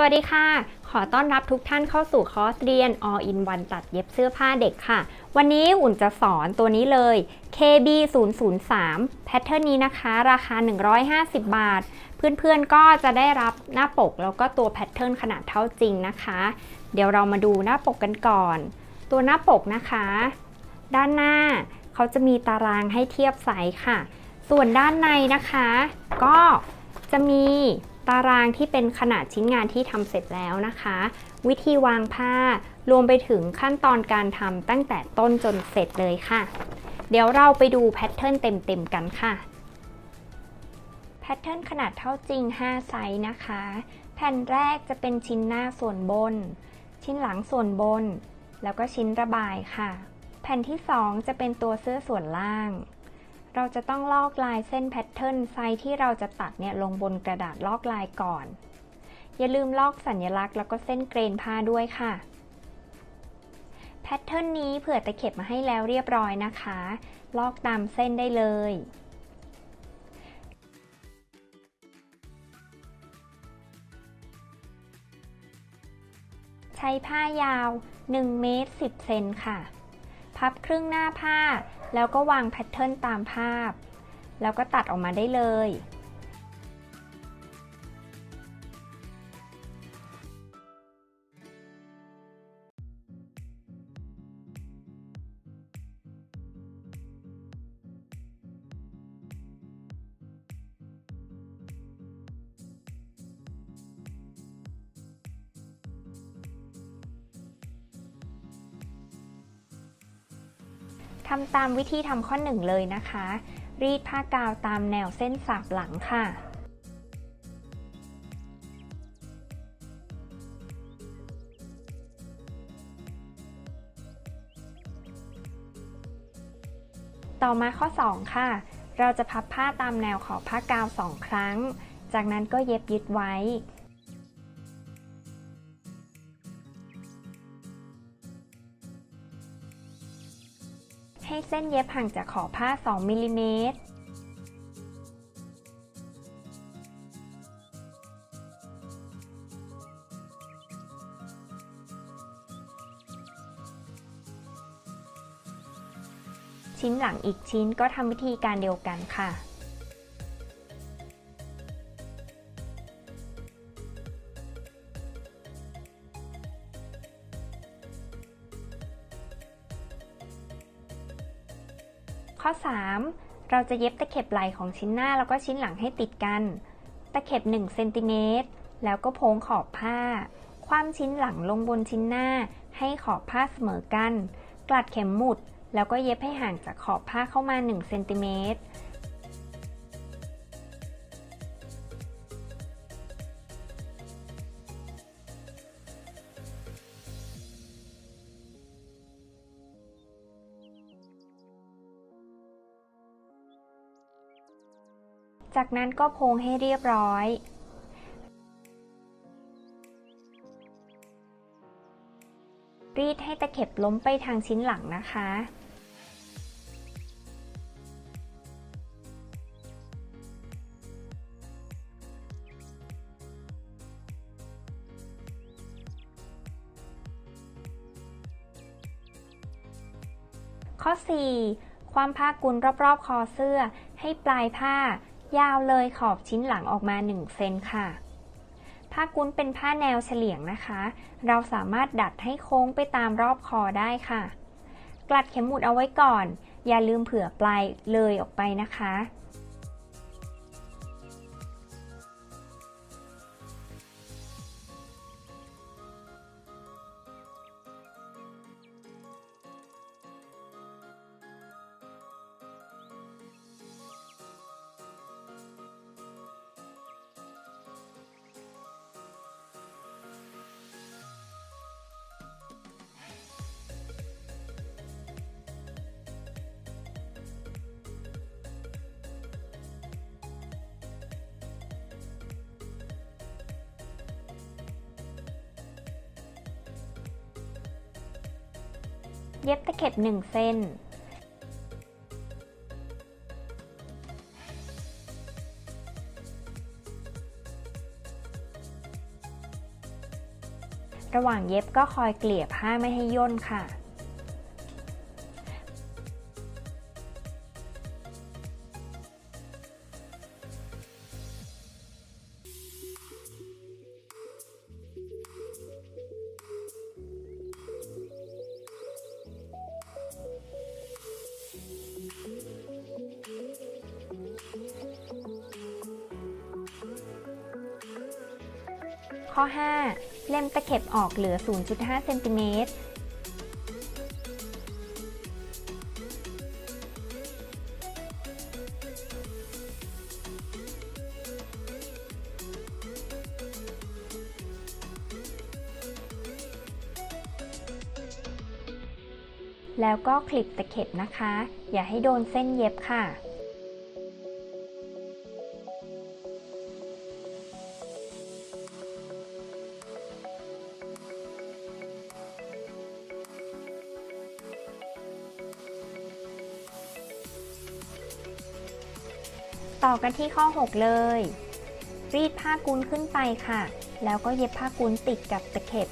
สวัสดีค่ะ ขอต้อนรับทุกท่านเข้าสู่คอร์สเรียน All in One ตัดเย็บเสื้อผ้าเด็กค่ะ วันนี้อุ่นจะสอนตัวนี้เลย KB 0 0 3แพทเทิร์นนี้นะคะ ราคา 150 บาท เพื่อนๆก็จะได้รับหน้าปกแล้วก็ตัวแพทเทิร์นขนาดเท่าจริงนะคะ เดี๋ยวเรามาดูหน้าปกกันก่อน ตัวหน้าปกนะคะ ด้านหน้าเขาจะมีตารางให้เทียบไซส์ค่ะ ส่วนด้านในนะคะ ก็จะมี ตารางที่เป็นขนาดชิ้นงานที่ทำเสร็จแล้วนะคะ วิธีวางผ้ารวมไปถึงขั้นตอนการทำตั้งแต่ต้นจนเสร็จเลยค่ะ เดี๋ยวเราไปดูแพทเทิร์นเต็มๆกันค่ะแพทเทิร์นขนาดเท่าจริง 5 ไซส์นะคะ แผ่นแรกจะเป็นชิ้นหน้าส่วนบน ชิ้นหลังส่วนบน แล้วก็ชิ้นระบายค่ะ แผ่นที่ 2 จะเป็นตัวเสื้อส่วนล่าง เราจะต้องลอกลายเส้นแพทเทิร์นไซส์ที่เราจะตัดเนี่ยลงบนกระดาษลอกลายก่อน อย่าลืมลอกสัญลักษณ์แล้วก็เส้นเกรนผ้าด้วยค่ะ แพทเทิร์นนี้เผื่อตะเข็บมาให้แล้วเรียบร้อยนะคะ ลอกตามเส้นได้เลยใช้ผ้ายาว 1 เมตร 10 เซนค่ะ พับครึ่งหน้าผ้า แล้วก็วางแพทเทิร์นตามภาพ แล้วก็ตัดออกมาได้เลย ทำตามวิธีทำข้อหนึ่งเลยนะคะ รีดผ้ากาวตามแนวเส้นสาบหลังค่ะ ต่อมาข้อ 2 ค่ะ เราจะพับผ้าตามแนวขอบผ้ากาว 2 ครั้ง จากนั้นก็เย็บยึดไว้ เส้นเย็บห่างจากขอบผ้า 2มิลลิเมตรชิ้นหลังอีกชิ้นก็ทำวิธีการเดียวกันค่ะ ข้อ 3 เราจะเย็บตะเข็บไหล่ของชิ้นหน้าแล้วก็ชิ้นหลังให้ติดกัน ตะเข็บ1เซนติเมตรแล้วก็โพ้งขอบผ้า คว่ำชิ้นหลังลงบนชิ้นหน้า ให้ขอบผ้าเสมอกัน กลัดเข็มหมุด แล้วก็เย็บให้ห่างจากขอบผ้าเข้ามา1เซนติเมตร จากนั้นก็พงให้เรียบร้อย รีดให้ตะเข็บล้มไปทางชิ้นหลังนะคะข้อ 4 ความผ้ากุลรอบๆ คอเสื้อให้ปลายผ้า ยาวเลยขอบชิ้นหลังออกมา 1 เซนค่ะ ผ้ากุนเป็นผ้าแนวเฉลียงนะคะ เราสามารถดัดให้โค้งไปตามรอบคอได้ค่ะ กลัดเข็มหมุดเอาไว้ก่อน อย่าลืมเผื่อปลายเลยออกไปนะคะ เย็บตะเข็บ1เส้น ระหว่างเย็บก็คอยเกลี่ยผ้าไม่ให้ย่นค่ะ 5 เล่มตะเข็บออกเหลือ 0.5เซนติเมตรแล้วก็คลิปตะเข็บนะคะ อย่าให้โดนเส้นเย็บค่ะ กันที่ข้อ 6 เลย รีดผ้ากุนขึ้นไปค่ะ แล้วก็เย็บผ้ากุนติดกับตะเข็บ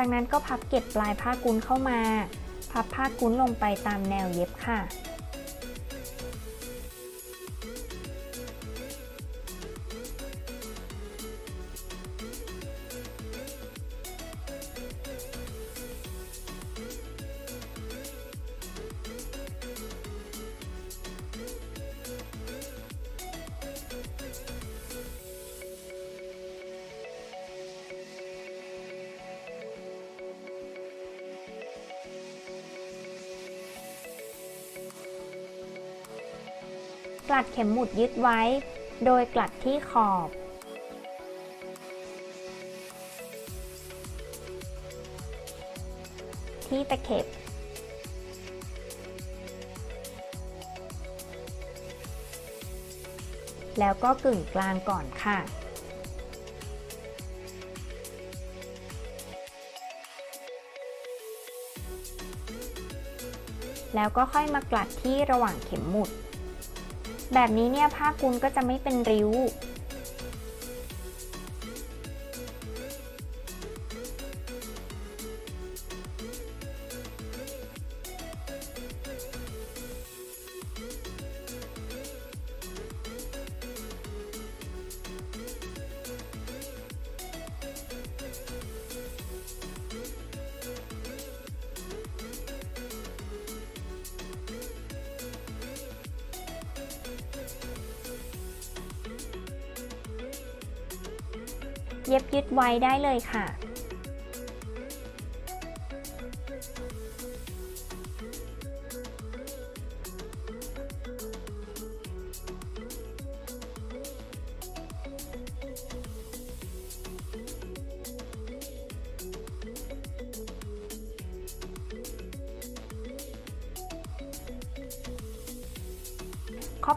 จากนั้นก็พับเก็บปลายผ้ากุ้นเข้ามา พับผ้ากุ้นลงไปตามแนวเย็บค่ะ กลัดเข็มหมุดยึดไว้ โดยกลัดที่ขอบ ที่ตะเข็บ แล้วก็กึ่งกลางก่อนค่ะแล้วก็ค่อยมากลัดที่ระหว่างเข็มหมุด แบบนี้เนี่ยผ้ากุณก็จะไม่เป็นริ้ว เย็บยึดไว้ได้เลยค่ะข้อ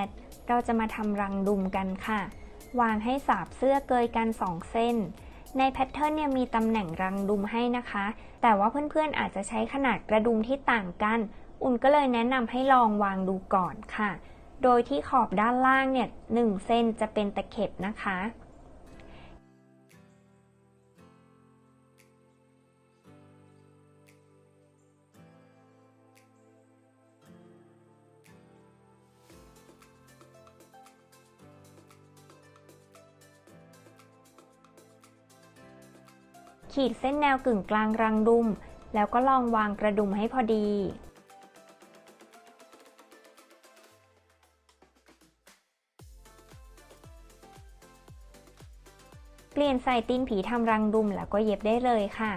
8 เราจะมาทำรังดุมกันค่ะ วางให้สาบเสื้อเกยกัน 2 เส้น ในแพทเทิร์นเนี่ยมีตำแหน่งรังดุมให้นะคะ แต่ว่าเพื่อนๆอาจจะใช้ขนาดกระดุมที่ต่างกัน อุ่นก็เลยแนะนำให้ลองวางดูก่อนค่ะ โดยที่ขอบด้านล่างเนี่ย1เส้นจะเป็นตะเข็บนะคะ ขีดเส้นแนวกึ่งกลางรังดุม แล้วก็ลองวางกระดุมให้พอดี เปลี่ยนใส่ตีนผีทำรังดุมแล้วก็เย็บได้เลยค่ะ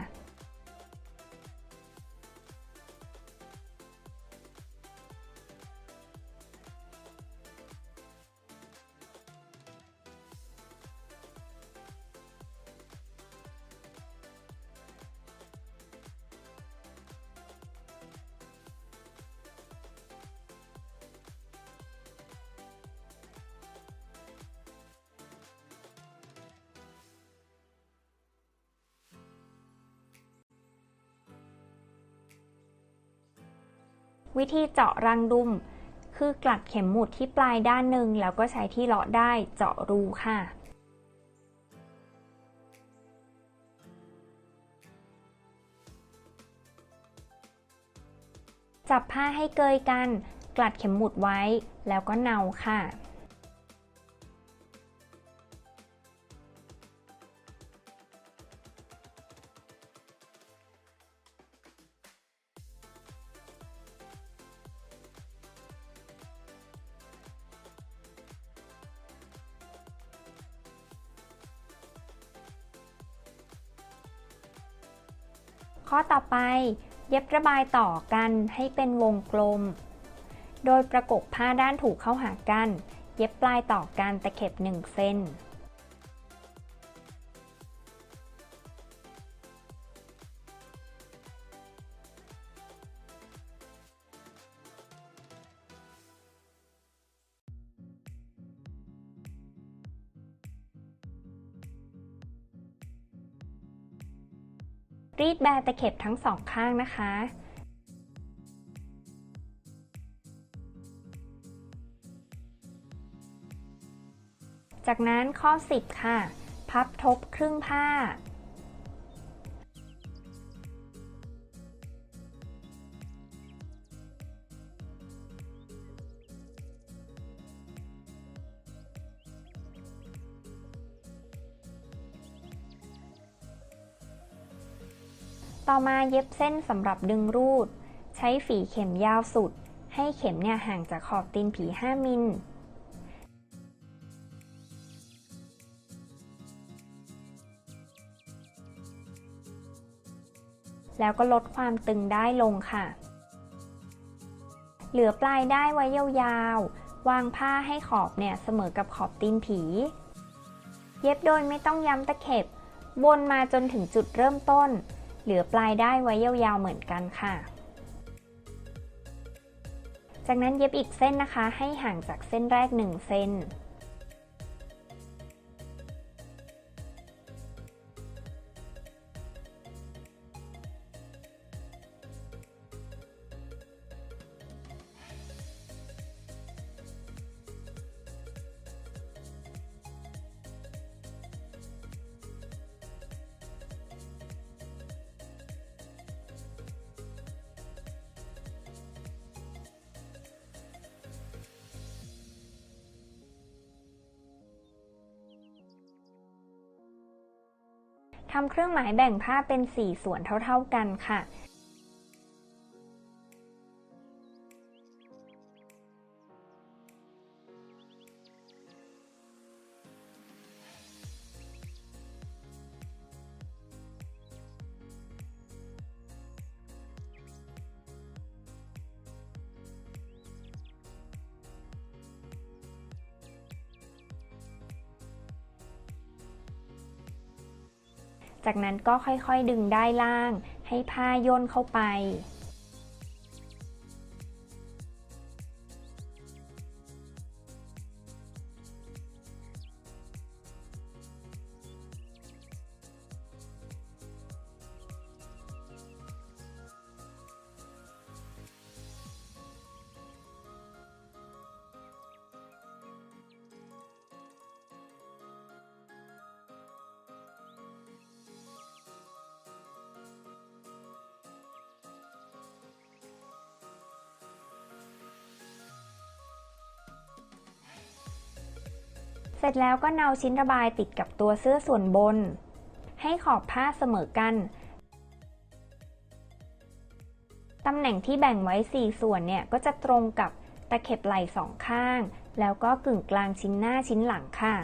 ธีเจาะรังดุม คือกลัดเข็มหมุดที่ปลายด้านหนึ่งแล้วก็ใช้ที่เลาะได้เจาะรูค่ะจับผ้าให้เกยกัน กลัดเข็มหมุดไว้ แล้วก็เนาค่ะ ข้อต่อไป เย็บระบายต่อกันให้เป็นวงกลม โดยประกบผ้าด้านถูกเข้าหากัน เย็บปลายต่อกันตะเข็บ1เซน รีดแบตะเข็บทั้งสองข้างนะคะ จากนั้นข้อ 10 ค่ะ พับทบครึ่งผ้า มาเย็บเส้นสำหรับดึงรูด ใช้ฝีเข็มยาวสุด ให้เข็มเนี่ยห่างจากขอบตีนผี 5 มิลแล้วก็ลดความตึงได้ลงค่ะ เหลือปลายได้ไว้ยาวๆ วางผ้าให้ขอบเนี่ยเสมอกับขอบตีนผี เย็บโดยไม่ต้องย้ำตะเข็บ วนมาจนถึงจุดเริ่มต้น เหลือปลายได้ไว้ยาวๆเหมือนกันค่ะ จากนั้นเย็บอีกเส้นนะคะ ให้ห่างจากเส้นแรก 1 เซน ทำเครื่องหมายแบ่งผ้าเป็น 4 ส่วนเท่า ๆกันค่ะ จากนั้นก็ค่อยๆดึงได้ล่าง ให้ผ้าย่นเข้าไป ร็จแล้วก็เนาชิ้นระบายติดกับตัวเสื้อส่วนบน ให้ขอบผ้าเสมอกัน ตำแหน่งที่แบ่งไว้ 4 ส่วนเนี่ยก็จะตรงกับตะเข็บไหล่สองข้าง แล้วก็กึ่งกลางชิ้นหน้าชิ้นหลังค่ะ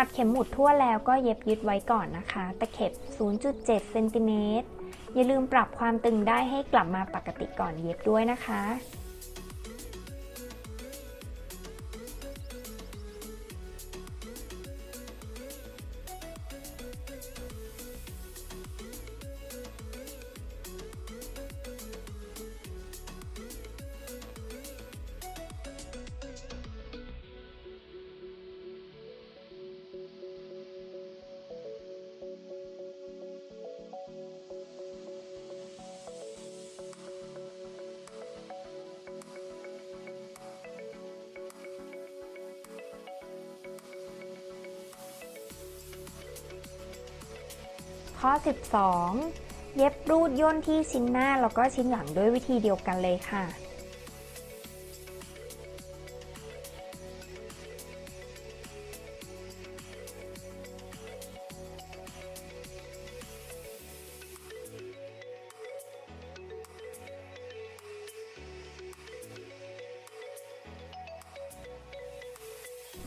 กลัดเข็มหมุดทั่วแล้วก็เย็บยึดไว้ก่อนนะคะ ตะเข็บ 0.7 เซนติเมตรอย่าลืมปรับความตึงได้ให้กลับมาปกติก่อนเย็บด้วยนะคะ 12เย็บรูดย่นที่ชิ้นหน้าแล้วก็ชิ้นหลังด้วยวิธีเดียวกันเลยค่ะ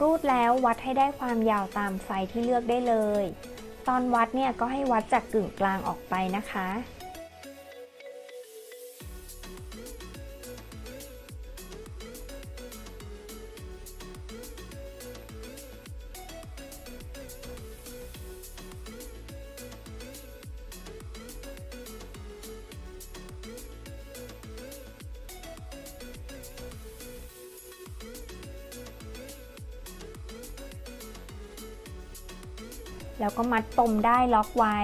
รูดแล้ววัดให้ได้ความยาวตามไซส์ที่เลือกได้เลย ตอนวัดเนี่ยก็ให้วัดจากกึ่งกลางออกไปนะคะ แล้วก็มัดปมได้ล็อกไว้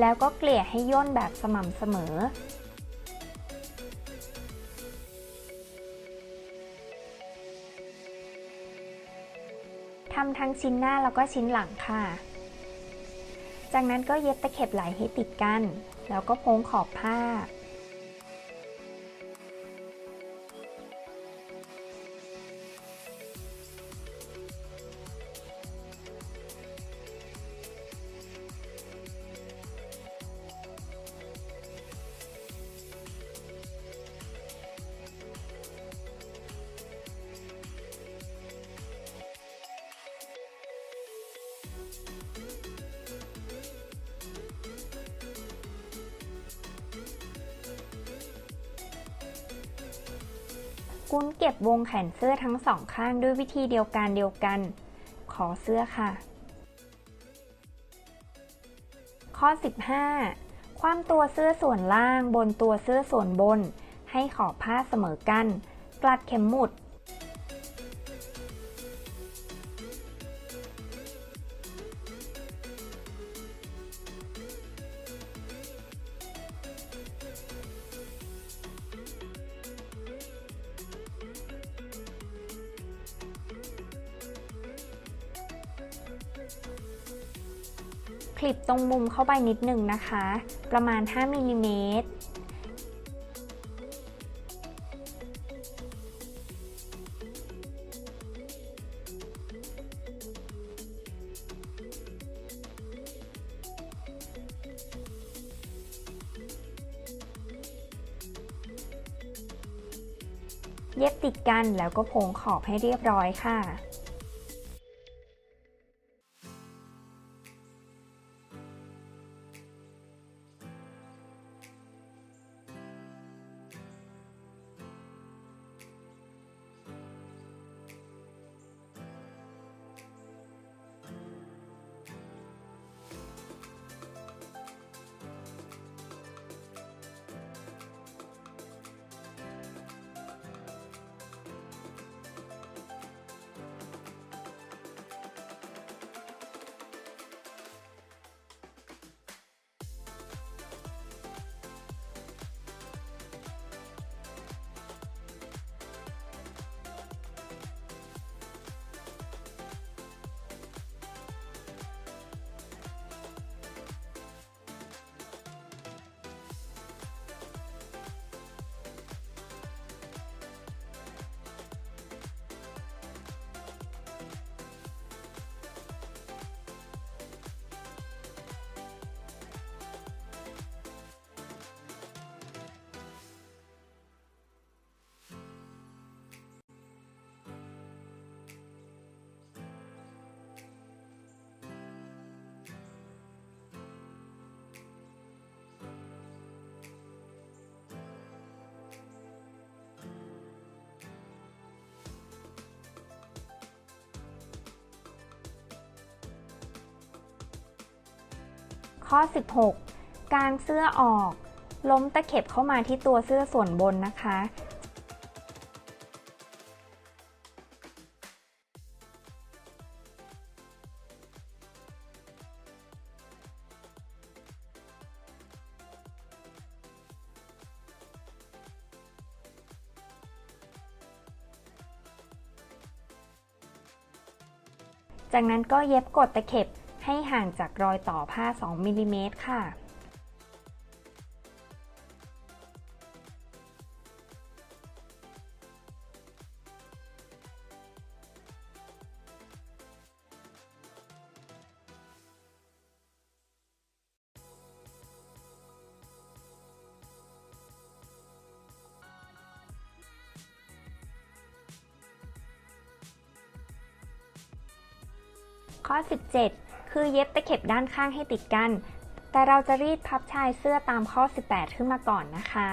แล้วก็เกลี่ยให้ย่นแบบสม่ำเสมอ ทำทั้งชิ้นหน้าแล้วก็ชิ้นหลังค่ะ จากนั้นก็เย็บตะเข็บไหลให้ติดกัน แล้วก็โพ้งขอบผ้า กุ้นเก็บวงแขนเสื้อทั้งสองข้างด้วยวิธีเดียวกันเดียวกัน ขอเสื้อค่ะ ข้อ 15 ความตัวเสื้อส่วนล่างบนตัวเสื้อส่วนบน ให้ขอบผ้าเสมอกัน กลัดเข็มหมุด คลิปตรงมุมเข้าไปนิดนึงนะคะ ประมาณ 5มิลลิเมตรเย็บติดกันแล้วก็โพงขอบให้เรียบร้อยค่ะ ข้อ 16 กางเสื้อออก ล้มตะเข็บเข้ามาที่ตัวเสื้อส่วนบนนะคะ จากนั้นก็เย็บกดตะเข็บ ให้ห่างจากรอยต่อผ้า 2มิลลิเมตรค่ะ ข้อ 17 คือเย็บตะเข็บด้านข้างให้ติดกัน แต่เราจะรีดพับชายเสื้อตามข้อ 18 ขึ้นมาก่อนนะคะ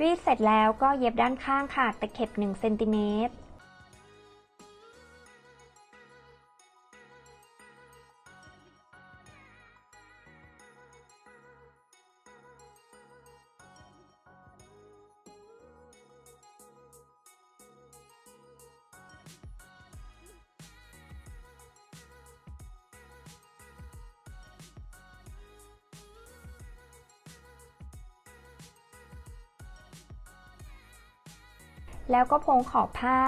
รีดเสร็จแล้วก็เย็บด้านข้างค่ะตะเข็บ1เซนติเมตร แล้วก็พงขอบผ้า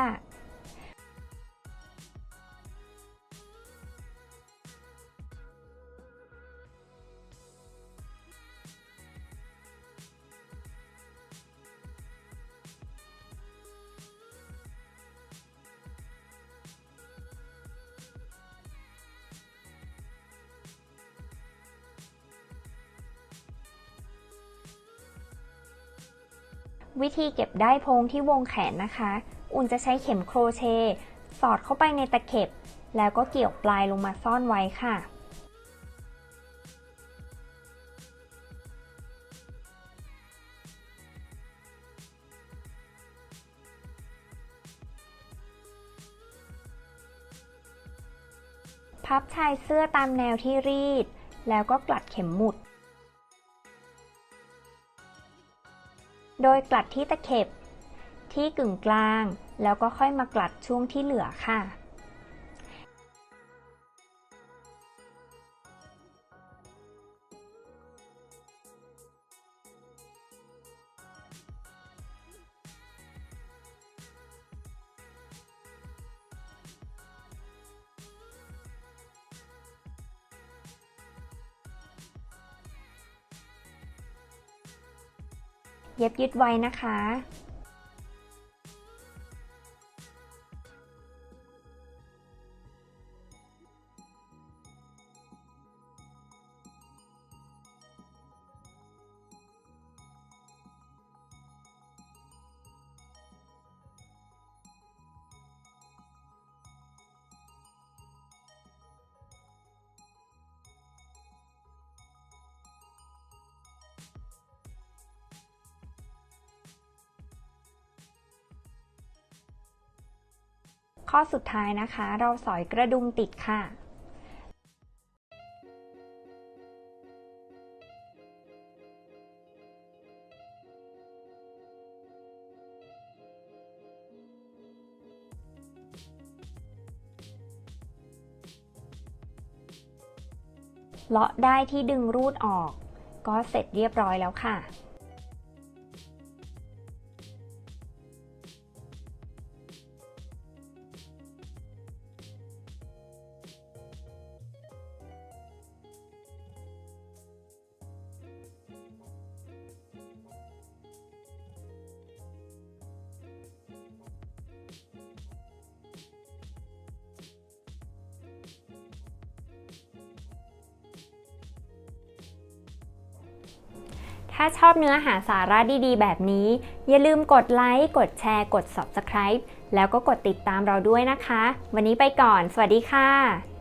วิธีเก็บ ได้พงที่วงแขนนะคะ อุ่นจะใช้เข็มโครเชต์สอดเข้าไปในตะเข็บ แล้วก็เกี่ยวปลายลงมาซ่อนไว้ค่ะ พับชายเสื้อตามแนวที่รีด แล้วก็กลัดเข็มหมุด โดยกลัดที่ตะเข็บ ที่กึ่งกลาง แล้วก็ค่อยมากลัดช่วงที่เหลือค่ะ เย็บยึดไว้นะคะ ข้อสุดท้ายนะคะ เราสอยกระดุมติดค่ะ เลาะได้ที่ดึงรูดออก ก็เสร็จเรียบร้อยแล้วค่ะ อบเนื้อหาสาระดีๆ แบบนี้ อย่าลืมกดไลค์ กดแชร์ กด Subscribe แล้วก็กดติดตามเราด้วยนะคะ วันนี้ไปก่อน สวัสดีค่ะ